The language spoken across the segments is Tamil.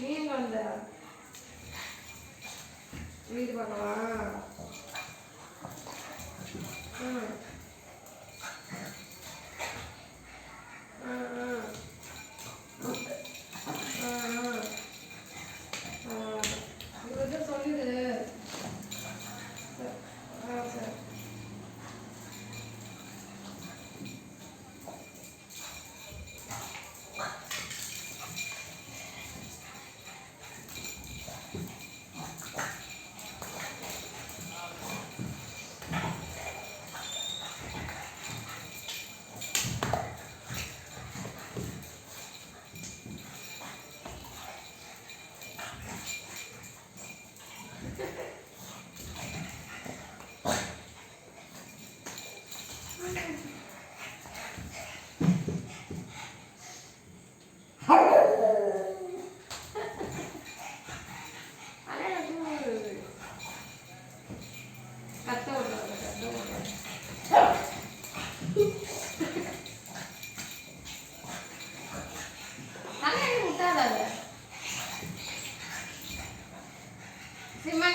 மீன் வந்த. வீடு பார்க்கலாம் ம்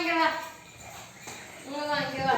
വാങ്ങിക്കടാ നിങ്ങൾ വാങ്ങിക്കടാ